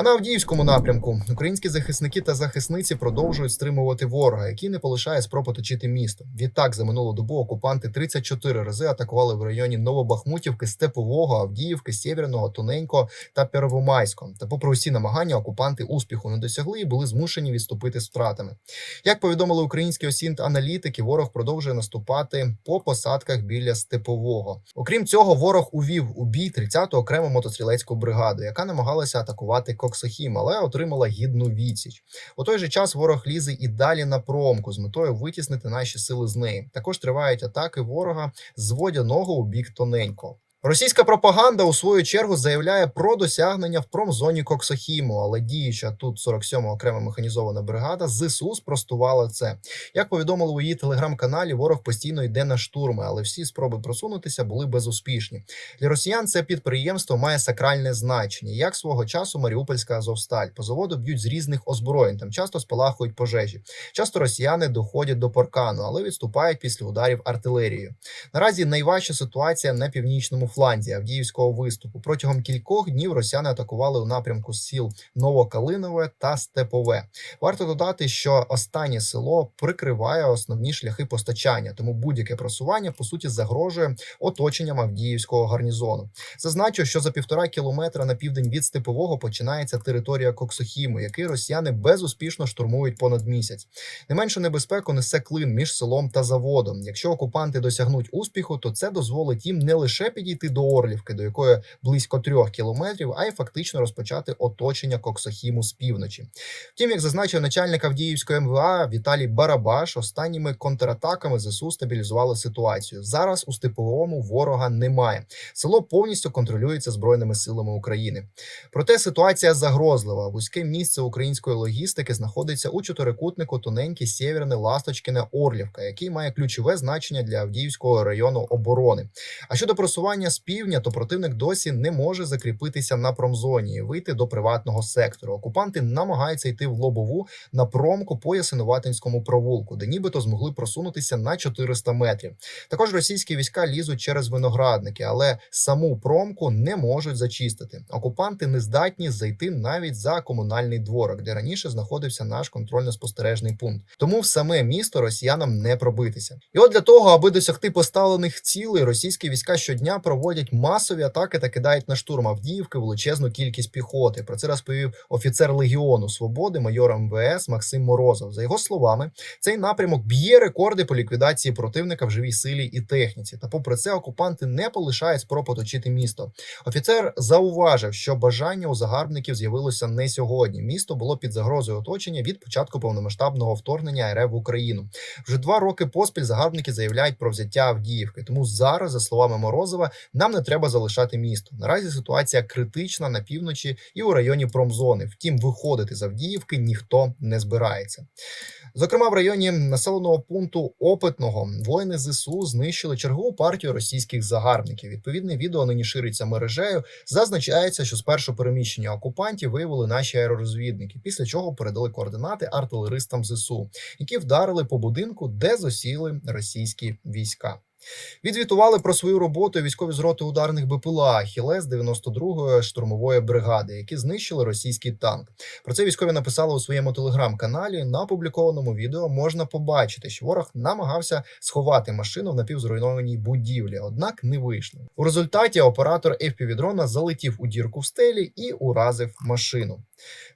А на Авдіївському напрямку українські захисники та захисниці продовжують стримувати ворога, який не полишає спроб оточити місто. Відтак за минулу добу окупанти 34 рази атакували в районі Новобахмутівки, Степового, Авдіївки, Сєвєрного, Тоненького та Первомайського. Та, попри усі намагання, окупанти успіху не досягли і були змушені відступити з втратами. Як повідомили українські осінт аналітики, ворог продовжує наступати по посадках біля Степового. Окрім цього, ворог увів у бій 30-ту окрему мотострілецьку бригаду, яка намагалася атакувати Коксохім, але отримала гідну відсіч. У той же час ворог лізе і далі на промку з метою витіснити наші сили з неї. Також тривають атаки ворога з водяного у бік тоненького. Російська пропаганда у свою чергу заявляє про досягнення в промзоні Коксохіму, але діюча тут 47-ма окрема механізована бригада ЗСУ спростувала це. Як повідомили у її телеграм-каналі, ворог постійно йде на штурми, але всі спроби просунутися були безуспішні. Для росіян це підприємство має сакральне значення, як свого часу Маріупольська Азовсталь. По заводу б'ють з різних озброєнь, там часто спалахують пожежі. Часто росіяни доходять до паркану, але відступають після ударів артилерією. Наразі найважча ситуація на північному фланзі Авдіївського виступу. Протягом кількох днів росіяни атакували у напрямку сіл Новокалинове та Степове. Варто додати, що останнє село прикриває основні шляхи постачання, тому будь-яке просування по суті загрожує оточенням Авдіївського гарнізону. Зазначу, що за півтора кілометра на південь від Степового починається територія Коксохіму, який росіяни безуспішно штурмують понад місяць. Не меншу небезпеку несе клин між селом та заводом. Якщо окупанти досягнуть успіху, то це дозволить їм не лише підійти до Орлівки, до якої близько трьох кілометрів, а й фактично розпочати оточення Коксохіму з півночі. Втім, як зазначив начальник Авдіївської МВА Віталій Барабаш, останніми контратаками ЗСУ стабілізували ситуацію. Зараз у степовому ворога немає. Село повністю контролюється збройними силами України. Проте ситуація загрозлива. Вузьке місце української логістики знаходиться у чотирикутнику тоненьке Сєвєрне Ласточкине Орлівка, який має ключове значення для Авдіївського району оборони. А щодо просування з півдня, то противник досі не може закріпитися на промзоні і вийти до приватного сектору. Окупанти намагаються йти в лобову на промку по Ясиноватинському провулку, де нібито змогли просунутися на 400 метрів. Також російські війська лізуть через виноградники, але саму промку не можуть зачистити. Окупанти не здатні зайти навіть за комунальний дворок, де раніше знаходився наш контрольно-спостережний пункт. Тому в саме місто росіянам не пробитися. І от для того, аби досягти поставлених цілей, російські війська щодня проводять масові атаки та кидають на штурм Авдіївки величезну кількість піхоти. Про це розповів офіцер Легіону Свободи, майор МВС Максим Морозов. За його словами, цей напрямок б'є рекорди по ліквідації противника в живій силі і техніці. Та попри це окупанти не полишають спроб оточити місто. Офіцер зауважив, що бажання у загарбників з'явилося не сьогодні. Місто було під загрозою оточення від початку повномасштабного вторгнення РФ в Україну. Вже два роки поспіль загарбники заявляють про взяття Авдіївки. Тому зараз, за словами Морозова, нам не треба залишати місто. Наразі ситуація критична на півночі і у районі промзони. Втім, виходити з Авдіївки ніхто не збирається. Зокрема, в районі населеного пункту Опитного воїни ЗСУ знищили чергову партію російських загарбників. Відповідне відео нині шириться мережею. Зазначається, що спершу переміщення окупантів виявили наші аеророзвідники, після чого передали координати артилеристам ЗСУ, які вдарили по будинку, де засіли російські війська. Відзвітували про свою роботу військові зроти ударних БПЛА Хілес 92-ї штурмової бригади, які знищили російський танк. Про це військові написали у своєму телеграм-каналі. На опублікованому відео можна побачити, що ворог намагався сховати машину в напівзруйнованій будівлі, однак не вийшло. У результаті оператор FPV-дрона залетів у дірку в стелі і уразив машину.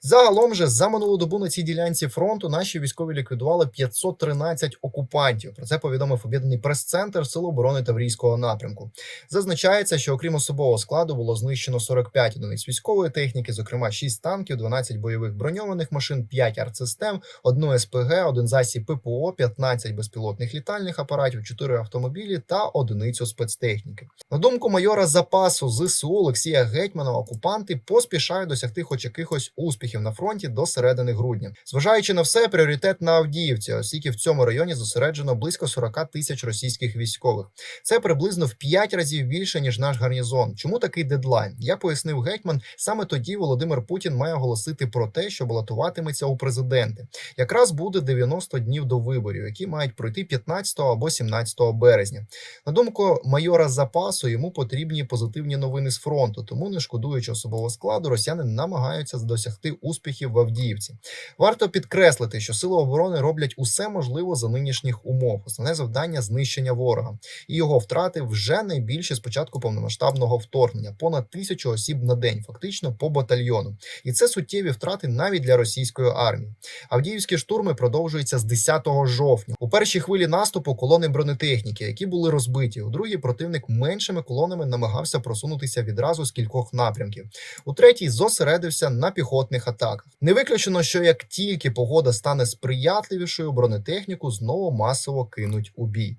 Загалом же за минулу добу на цій ділянці фронту наші військові ліквідували 513 окупантів. Про це повідомив об'єднаний прес-центр Сил оборони Таврійського напрямку. Зазначається, що окрім особового складу було знищено 45 одиниць військової техніки, зокрема 6 танків, 12 бойових броньованих машин, 5 артсистем, 1 СПГ, 1 засіб ППО, 15 безпілотних літальних апаратів, 4 автомобілі та одиницю спецтехніки. На думку майора запасу ЗСУ Олексія Гетьмана, окупанти поспішають досягти хоч якихось успіхів на фронті до середини грудня. Зважаючи на все, пріоритет на Авдіївці, оскільки в цьому районі зосереджено близько 40 тисяч російських військових. Військових. Це приблизно в 5 разів більше ніж наш гарнізон. Чому такий дедлайн? Я пояснив гетьман. Саме тоді Володимир Путін має оголосити про те, що балотуватиметься у президенти. Якраз буде 90 днів до виборів, які мають пройти 15 або 17 березня. На думку майора запасу, йому потрібні позитивні новини з фронту, тому не шкодуючи особового складу, росіяни намагаються досягти успіхів в Авдіївці. Варто підкреслити, що сили оборони роблять усе можливе за нинішніх умов. Основне завдання знищення ворога, і його втрати вже найбільші з початку повномасштабного вторгнення понад тисячу осіб на день, фактично по батальйону. І це суттєві втрати навіть для російської армії. Авдіївські штурми продовжуються з 10 жовтня. У першій хвилі наступу колони бронетехніки, які були розбиті. У другій противник меншими колонами намагався просунутися відразу з кількох напрямків. У третій зосередився на піхотних атаках. Не виключено, що як тільки погода стане сприятливішою, бронетехніку знову масово кинуть у бій.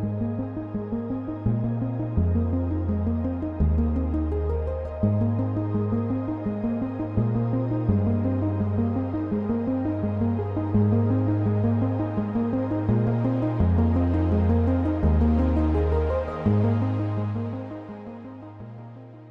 thank you